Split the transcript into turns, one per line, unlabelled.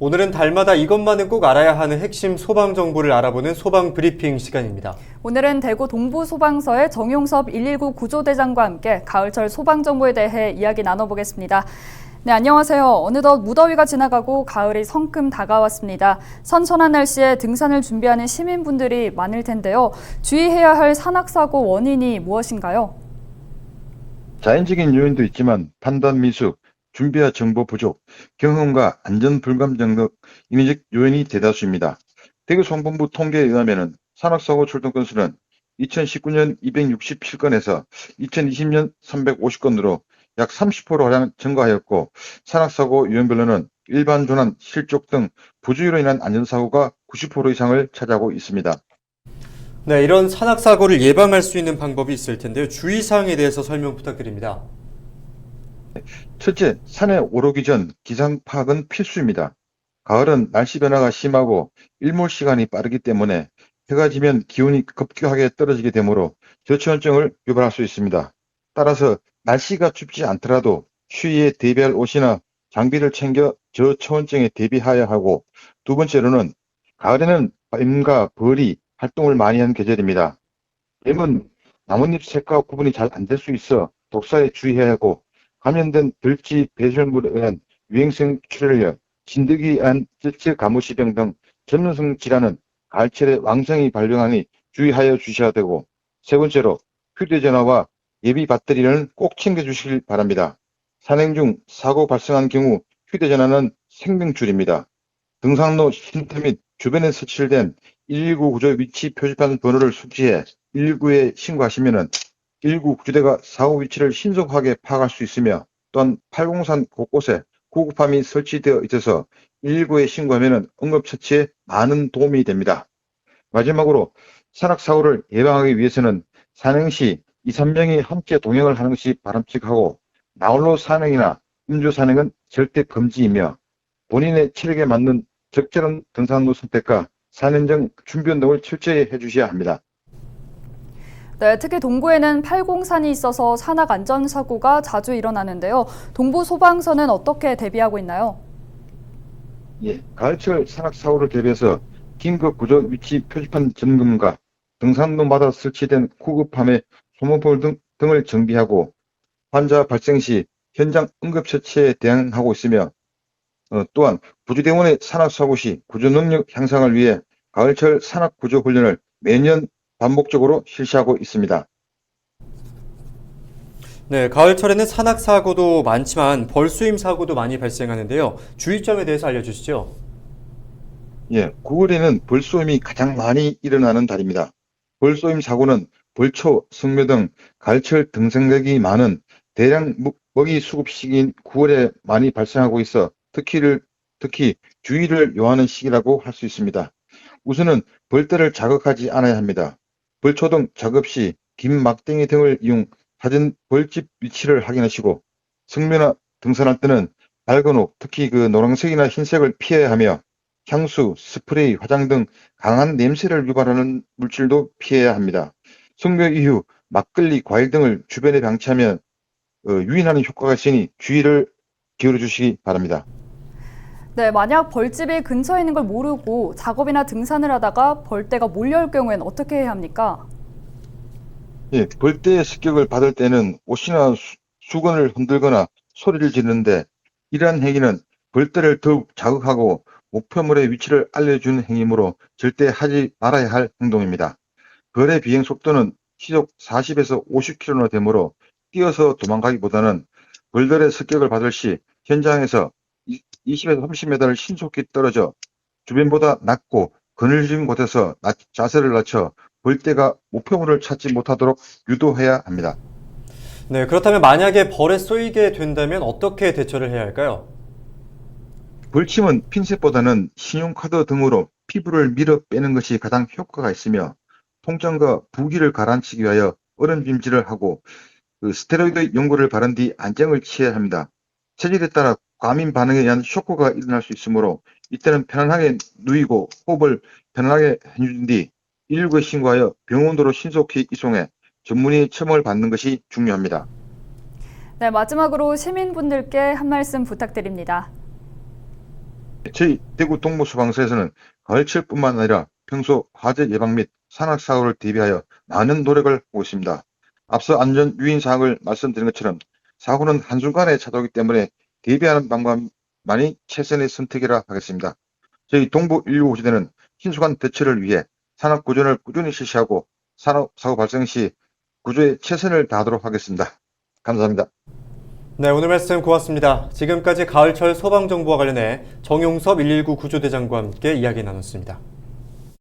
오늘은 달마다 이것만은 꼭 알아야 하는 핵심 소방 정보를 알아보는 소방 브리핑 시간입니다.
오늘은 대구 동부소방서의 정용섭 119 구조대장과 함께 가을철 소방 정보에 대해 이야기 나눠보겠습니다. 네, 안녕하세요. 어느덧 무더위가 지나가고 가을이 성큼 다가왔습니다. 선선한 날씨에 등산을 준비하는 시민분들이 많을 텐데요. 주의해야 할 산악사고 원인이 무엇인가요?
자연적인 요인도 있지만 판단 미숙, 준비와 정보 부족, 경험과 안전 불감증 등 인위적 요인이 대다수입니다. 대구 성본부 통계에 의하면 산악사고 출동 건수는 2019년 267건에서 2020년 350건으로 약 30%가량 증가하였고 산악사고 유형별로는 일반 조난, 실족 등 부주의로 인한 안전사고가 90% 이상을 차지하고 있습니다.
네, 이런 산악 사고를 예방할 수 있는 방법이 있을 텐데요. 주의 사항에 대해서 설명 부탁드립니다.
첫째, 산에 오르기 전 기상 파악은 필수입니다. 가을은 날씨 변화가 심하고 일몰 시간이 빠르기 때문에 해가 지면 기온이 급격하게 떨어지게 되므로 저체온증을 유발할 수 있습니다. 따라서 날씨가 춥지 않더라도 추위에 대비할 옷이나 장비를 챙겨 저체온증에 대비하여야 하고 두 번째로는 가을에는 뱀과 벌이 활동을 많이 하는 계절입니다. 뱀은 나뭇잎 색과 구분이 잘 안 될 수 있어 독사에 주의해야 하고 감염된 들쥐 배설물에 의한 유행성 출혈력, 진드기에 의한 찔찔 가무시병 등 전문성 질환은 가을철에 왕성히 발병하니 주의하여 주셔야 되고 세 번째로 휴대전화와 예비 배터리를 꼭 챙겨주시길 바랍니다. 산행 중 사고 발생한 경우 휴대전화는 생명줄입니다. 등산로 쉼터 및 주변에 설치된 119 구조 위치 표지판 번호를 숙지해 119에 신고하시면 119 구조대가 사고 위치를 신속하게 파악할 수 있으며 또한 803 곳곳에 구급함이 설치되어 있어서 119에 신고하면 응급처치에 많은 도움이 됩니다. 마지막으로 산악사고를 예방하기 위해서는 산행 시 2, 3명이 함께 동행을 하는 것이 바람직하고 나홀로 산행이나 음주 산행은 절대 금지이며 본인의 체력에 맞는 적절한 등산로 선택과 산행정 준비 운동을 철저히 해주셔야 합니다.
네, 특히 동부에는 803이 있어서 산악 안전 사고가 자주 일어나는데요. 동부 소방서는 어떻게 대비하고 있나요?
예, 가을철 산악 사고를 대비해서 긴급 구조 위치 표지판 점검과 등산로마다 설치된 구급함의 소모품 등, 등을 정비하고 환자 발생 시 현장 응급처치에 대응하고 있으며 어, 또한 구조대원의 산악사고 시 구조 능력 향상을 위해 가을철 산악구조 훈련을 매년 반복적으로 실시하고 있습니다.
네, 가을철에는 산악 사고도 많지만 벌수임 사고도 많이 발생하는데요. 주의점에 대해서 알려주시죠.
예, 9월에는 벌쏘임이 가장 많이 일어나는 달입니다. 벌쏘임 사고는 벌초, 성묘 등 가을철 등생력이 많은 대량 먹- 먹이 수급 시기인 9월에 많이 발생하고 있어 특히를, 특히 주의를 요하는 시기라고 할 수 있습니다. 우선은 벌떼를 자극하지 않아야 합니다. 벌초 등 작업 시긴 막대기 등을 이용 사전 벌집 위치를 확인하시고 성묘나 등산할 때는 밝은 옷, 특히 그 노란색이나 흰색을 피해야 하며 향수, 스프레이, 화장 등 강한 냄새를 유발하는 물질도 피해야 합니다. 성묘 이후 막걸리, 과일 등을 주변에 방치하면 어, 유인하는 효과가 있으니 주의를 기울여 주시기 바랍니다.
네, 만약 벌집이 근처에 있는 걸 모르고 작업이나 등산을 하다가 벌떼가 몰려올 경우에는 어떻게 해야 합니까?
예, 벌떼의 습격을 받을 때는 옷이나 수, 수건을 흔들거나 소리를 지르는데 이러한 행위는 벌떼를 더욱 자극하고 목표물의 위치를 알려주는 행위이므로 절대 하지 말아야 할 행동입니다. 벌의 비행 속도는 시속 40에서 50km나 되므로 뛰어서 도망가기보다는 벌들의 습격을 받을 시 현장에서 20에서 30m를 신속히 떨어져 주변보다 낮고 그늘진 곳에서 낮- 자세를 낮춰 벌떼가 목표물을 찾지 못하도록 유도해야 합니다.
네, 그렇다면 만약에 벌에 쏘이게 된다면 어떻게 대처를 해야 할까요?
벌침은 핀셋보다는 신용카드 등으로 피부를 밀어 빼는 것이 가장 효과가 있으며 통증과 부기를 가라앉히기 위하여 얼음 찜질을 하고 그 스테로이드 연고를 바른 뒤 안정을 취해야 합니다. 체질에 따라 과민 반응에 의한 쇼크가 일어날 수 있으므로 이때는 편안하게 누이고 호흡을 편안하게 해준 뒤 119에 신고하여 병원으로 신속히 이송해 전문의 첨을 받는 것이 중요합니다.
네, 마지막으로 시민분들께 한 말씀 부탁드립니다.
저희 대구 동부소방서에서는 가을철뿐만 아니라 평소 화재 예방 및 산악 사고를 대비하여 많은 노력을 하고 있습니다. 앞서 안전 유인 사항을 말씀드린 것처럼 사고는 한순간에 찾아오기 때문에 대비하는 방법만이 최선의 선택이라 하겠습니다. 저희 동부 119구조대는 신속한 대처를 위해 산악구조를 꾸준히 실시하고 산업 사고 발생 시 구조에 최선을 다하도록 하겠습니다. 감사합니다.
네, 오늘 말씀 고맙습니다. 지금까지 가을철 소방 정보와 관련해 정용섭 119 구조대장과 함께 이야기 나눴습니다.